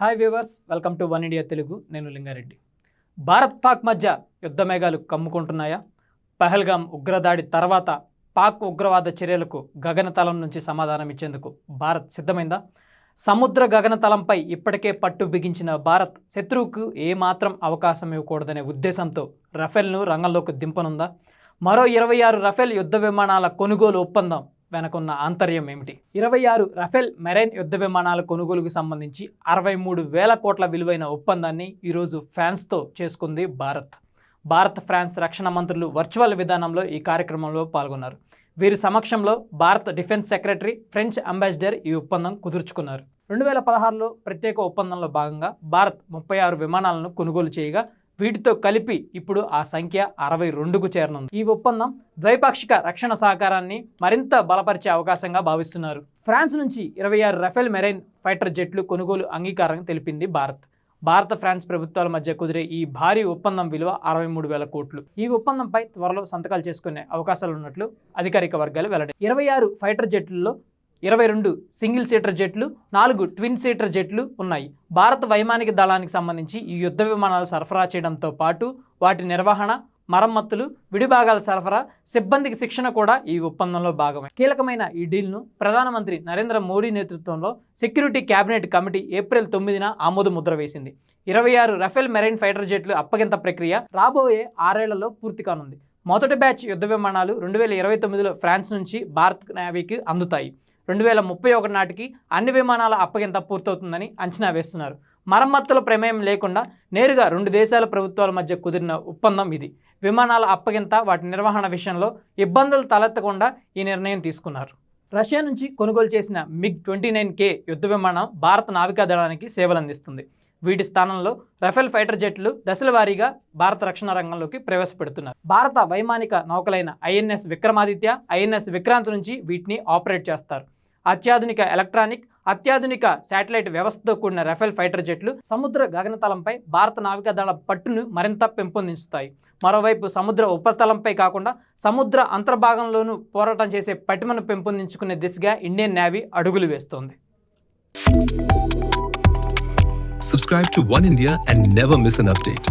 Hi viewers welcome to one India Telugu నేను లింగారెడ్డి. భారత్ పాక్ మధ్య యుద్ధ మేఘాలు కమ్ముకుంటున్నాయా? పహల్గాం ఉగ్రదాడి తర్వాత పాక్ ఉగ్రవాద చర్యలకు గగనతలం నుంచి సమాధానం ఇచ్చేందుకు భారత్ సిద్ధమైందా? సముద్ర గగనతలంపై ఇప్పటికే పట్టు బిగించిన భారత్ శత్రువుకు ఏమాత్రం అవకాశం ఇవ్వకూడదనే ఉద్దేశంతో రఫేల్ను రంగంలోకి దింపనుందా? మరో ఇరవై ఆరు రఫేల్ యుద్ధ విమానాల కొనుగోలు ఒప్పందం వెనకున్న ఆంతర్యం ఏమిటి? ఇరవై ఆరు రఫేల్ మెరైన్ యుద్ధ విమానాల కొనుగోలుకు సంబంధించి అరవై మూడు వేల కోట్ల విలువైన ఒప్పందాన్ని ఈరోజు ఫ్రాన్స్తో చేసుకుంది భారత్. భారత్ ఫ్రాన్స్ రక్షణ మంత్రులు వర్చువల్ విధానంలో ఈ కార్యక్రమంలో పాల్గొన్నారు. వీరి సమక్షంలో Bharat defence secretary French ambassador ఈ ఒప్పందం కుదుర్చుకున్నారు. రెండు వేల పదహారులో ప్రత్యేక ఒప్పందంలో భాగంగా భారత్ ముప్పై ఆరు విమానాలను కొనుగోలు చేయగా వీటితో కలిపి ఇప్పుడు ఆ సంఖ్య అరవై రెండుకు చేరనుంది. ఈ ఒప్పందం ద్వైపాక్షిక రక్షణ సహకారాన్ని మరింత బలపరిచే అవకాశంగా భావిస్తున్నారు. ఫ్రాన్స్ నుంచి ఇరవై ఆరు రఫేల్ మెరైన్ ఫైటర్ జెట్లు కొనుగోలు అంగీకారం తెలిపింది భారత్. భారత ఫ్రాన్స్ ప్రభుత్వాల మధ్య కుదిరే ఈ భారీ ఒప్పందం విలువ అరవై మూడు వేల కోట్లు. ఈ ఒప్పందంపై త్వరలో సంతకాలు చేసుకునే అవకాశాలు ఉన్నట్లు అధికారిక వర్గాలు వెల్లడి. ఇరవై ఆరు ఫైటర్ జెట్లలో ఇరవై రెండు సింగిల్ సీటర్ జెట్లు నాలుగు ట్విన్ సీటర్ జెట్లు ఉన్నాయి. భారత వైమానిక దళానికి సంబంధించి ఈ యుద్ధ విమానాలు సరఫరా చేయడంతో పాటు వాటి నిర్వహణ మరమ్మతులు విడిభాగాల సరఫరా సిబ్బందికి శిక్షణ కూడా ఈ ఒప్పందంలో భాగమే. కీలకమైన ఈ డీల్ను ప్రధానమంత్రి నరేంద్ర మోడీ నేతృత్వంలో సెక్యూరిటీ కేబినెట్ కమిటీ ఏప్రిల్ తొమ్మిదిన ఆమోద ముద్ర వేసింది. ఇరవై ఆరు రఫేల్ మెరైన్ ఫైటర్ జెట్లు అప్పగింత ప్రక్రియ రాబోయే ఆరేళ్ళలో పూర్తి కానుంది. మొదటి బ్యాచ్ యుద్ధ విమానాలు రెండు వేల ఇరవై తొమ్మిదిలో ఫ్రాన్స్ నుంచి భారత్ నేవీకి అందుతాయి. రెండు వేల ముప్పై ఒకటి నాటికి అన్ని విమానాల అప్పగింత పూర్తవుతుందని అంచనా వేస్తున్నారు. మరమ్మతుల ప్రమేయం లేకుండా నేరుగా రెండు దేశాల ప్రభుత్వాల మధ్య కుదిరిన ఒప్పందం ఇది. విమానాల అప్పగింత వాటి నిర్వహణ విషయంలో ఇబ్బందులు తలెత్తకుండా ఈ నిర్ణయం తీసుకున్నారు. రష్యా నుంచి కొనుగోలు చేసిన మిగ్ ట్వంటీ నైన్ కే యుద్ధ విమానం భారత నావికాదళానికి సేవలందిస్తుంది వీటి స్థానంలో రఫేల్ ఫైటర్ జెట్లు దశల వారీగా భారత రక్షణ రంగంలోకి ప్రవేశపెడుతున్నారు. భారత వైమానిక నౌకలైన ఐఎన్ఎస్ విక్రమాదిత్య ఐఎన్ఎస్ విక్రాంత్ నుంచి వీటిని ఆపరేట్ చేస్తారు. అత్యాధునిక ఎలక్ట్రానిక్ అత్యాధునిక శాటిలైట్ వ్యవస్థతో కూడిన రఫేల్ ఫైటర్ జెట్లు సముద్ర గగనతలంపై భారత నావికాదళ పట్టును మరింత పెంపొందిస్తాయి మరోవైపు సముద్ర ఉపరితలంపై కాకుండా సముద్ర అంతర్భాగంలోనూ పోరాటం చేసే పటిమను పెంపొందించుకునే దిశగా ఇండియన్ నేవీ అడుగులు వేస్తోంది Subscribe to One India and never miss an update.